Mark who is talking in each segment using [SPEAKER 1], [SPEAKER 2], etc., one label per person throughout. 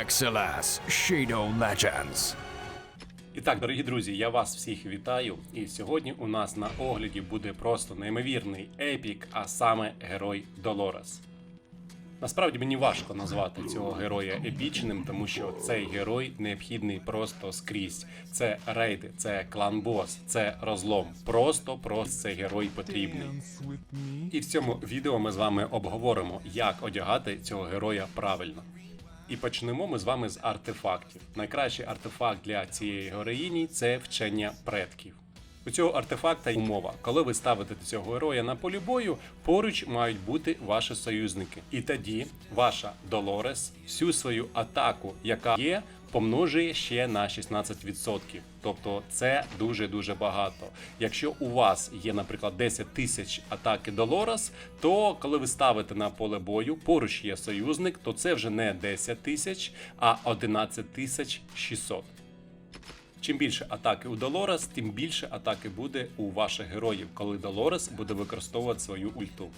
[SPEAKER 1] Excelas Shadow Legends.
[SPEAKER 2] І так, дорогі друзі, я вас всіх вітаю. І сьогодні у нас на огляді буде просто неймовірний епік, а саме герой Долорес. Насправді мені важко назвати цього героя епічним, тому що цей герой необхідний просто скрізь. Це рейди, це клан-бос, це розлом. Просто просто цей герой потрібний. І в цьому відео ми з вами обговоримо, як одягати цього героя правильно. І почнемо ми з вами з артефактів. Найкращий артефакт для цієї героїні це вчення предків. У цього артефакта умова, коли ви ставите цього героя на полі бою, поруч мають бути ваші союзники. І тоді ваша Долорес всю свою атаку, яка є, помножує ще на 16%. Тобто це дуже дуже багато. Якщо у вас є, наприклад, 10 тисяч атаки Долорес, то коли ви ставите на поле бою, поруч є союзник, то це вже не 10 тисяч, а 11 тисяч 600. Чим більше атаки у Долорес, тим більше атаки буде у ваших героїв, коли Долорес буде використовувати свою ульту.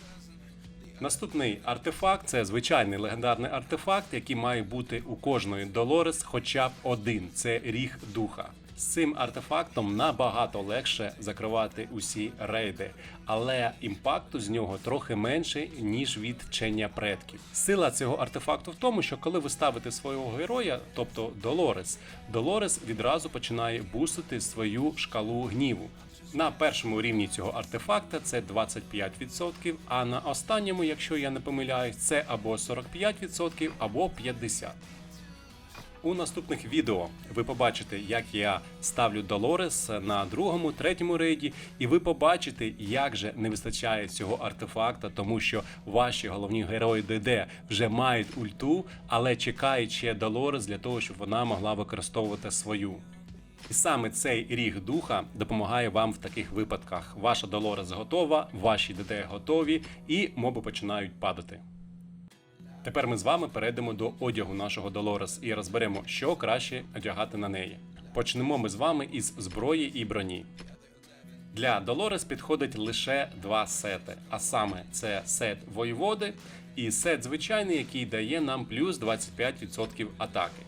[SPEAKER 2] Наступний артефакт це звичайний легендарний артефакт, який має бути у кожної Долорес хоча б один це ріг духа. З цим артефактом набагато легше закривати усі рейди, але імпакту з нього трохи менше, ніж від вчення предків. Сила цього артефакту в тому, що коли ви ставите свого героя, тобто Долорес, Долорес відразу починає бустити свою шкалу гніву. На першому рівні цього артефакта це 25%, а на останньому, якщо я не помиляюсь, це або 45%, або 50%. У наступних відео ви побачите, як я ставлю Долорес на другому, третьому рейді, і ви побачите, як же не вистачає цього артефакта, тому що ваші головні герої ДД вже мають ульту, але чекають ще Долорес для того, щоб вона могла використовувати свою. І саме цей ріг духа допомагає вам в таких випадках. Ваша Долорес готова, ваші ДД готові, і моби починають падати. Тепер ми з вами перейдемо до одягу нашого Долорес і розберемо, що краще одягати на неї. Почнемо ми з вами із зброї і броні. Для Долорес підходить лише два сети, а саме це сет воєводи і сет звичайний, який дає нам плюс 25% атаки.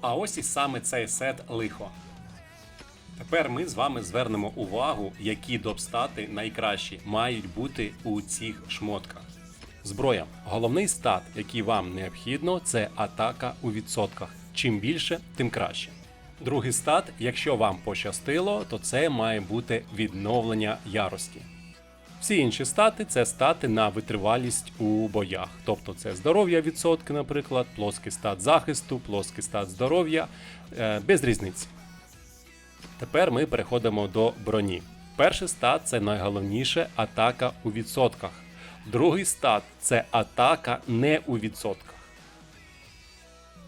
[SPEAKER 2] А ось і саме цей сет лихо. Тепер ми з вами звернемо увагу, які допстати найкращі мають бути у цих шмотках. Зброя. Головний стат, який вам необхідно, це атака у відсотках. Чим більше, тим краще. Другий стат, якщо вам пощастило, то це має бути відновлення ярості. Всі інші стати це стати на витривалість у боях. Тобто це здоров'я відсотки, наприклад, плоский стат захисту, плоский стат здоров'я, е, без різниці. Тепер ми переходимо до броні. Перший стат це найголовніше атака у відсотках. Другий стат це атака не у відсотках.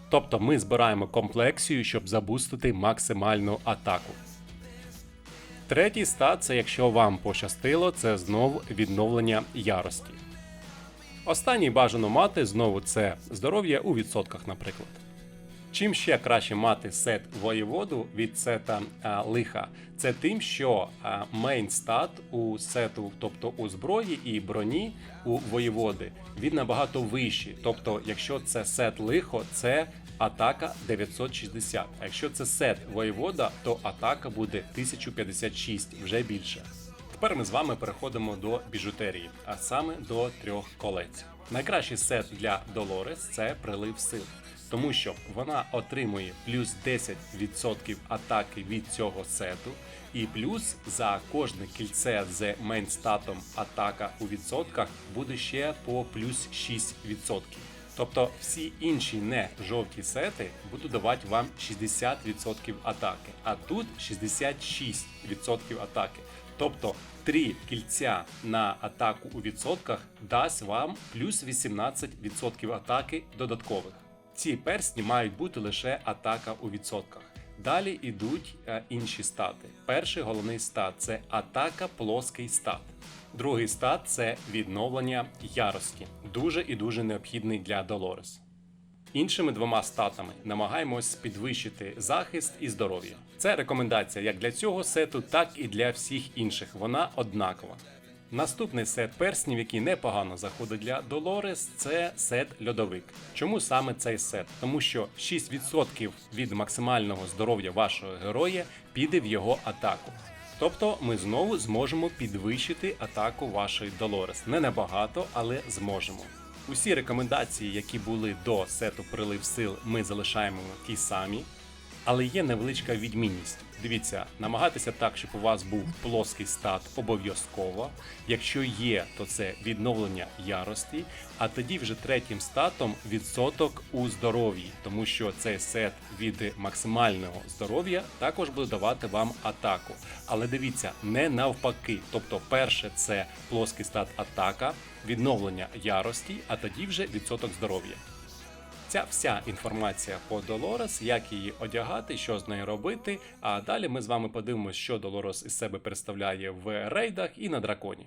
[SPEAKER 2] Тобто ми збираємо комплексію, щоб забустити максимальну атаку. Третій стат це якщо вам пощастило, це знову відновлення ярості. Останній бажано мати знову це здоров'я у відсотках, наприклад. Чим ще краще мати сет воєводу від сета а, лиха, це тим, що а, мейн стат у сету, тобто у зброї і броні у воєводи, він набагато вищий. Тобто, якщо це сет лихо, це атака 960. А якщо це сет воєвода, то атака буде 1056, вже більше. Тепер ми з вами переходимо до біжутерії, а саме до трьох колець. Найкращий сет для Долорес це прилив сил тому що вона отримує плюс 10% атаки від цього сету, і плюс за кожне кільце з мейнстатом атака у відсотках буде ще по плюс 6%. Тобто всі інші не жовті сети будуть давати вам 60% атаки, а тут 66% атаки. Тобто три кільця на атаку у відсотках дасть вам плюс 18% атаки додаткових. Ці персні мають бути лише атака у відсотках. Далі йдуть е, інші стати. Перший головний стат це атака плоский стат. Другий стат це відновлення ярості. Дуже і дуже необхідний для Долорес. Іншими двома статами намагаємось підвищити захист і здоров'я. Це рекомендація як для цього сету, так і для всіх інших. Вона однакова. Наступний сет перснів, який непогано заходить для Долорес, це сет льодовик. Чому саме цей сет? Тому що 6% від максимального здоров'я вашого героя піде в його атаку. Тобто ми знову зможемо підвищити атаку вашої Долорес. Не набагато, але зможемо. Усі рекомендації, які були до сету прилив сил, ми залишаємо ті самі. Але є невеличка відмінність. Дивіться, намагатися так, щоб у вас був плоский стат обов'язково. Якщо є, то це відновлення ярості. А тоді вже третім статом відсоток у здоров'ї, тому що цей сет від максимального здоров'я також буде давати вам атаку. Але дивіться, не навпаки. Тобто, перше це плоский стат атака, відновлення ярості, а тоді вже відсоток здоров'я. Ця вся інформація по Долорес, як її одягати, що з нею робити. А далі ми з вами подивимося, що Долорес із себе представляє в рейдах і на драконі.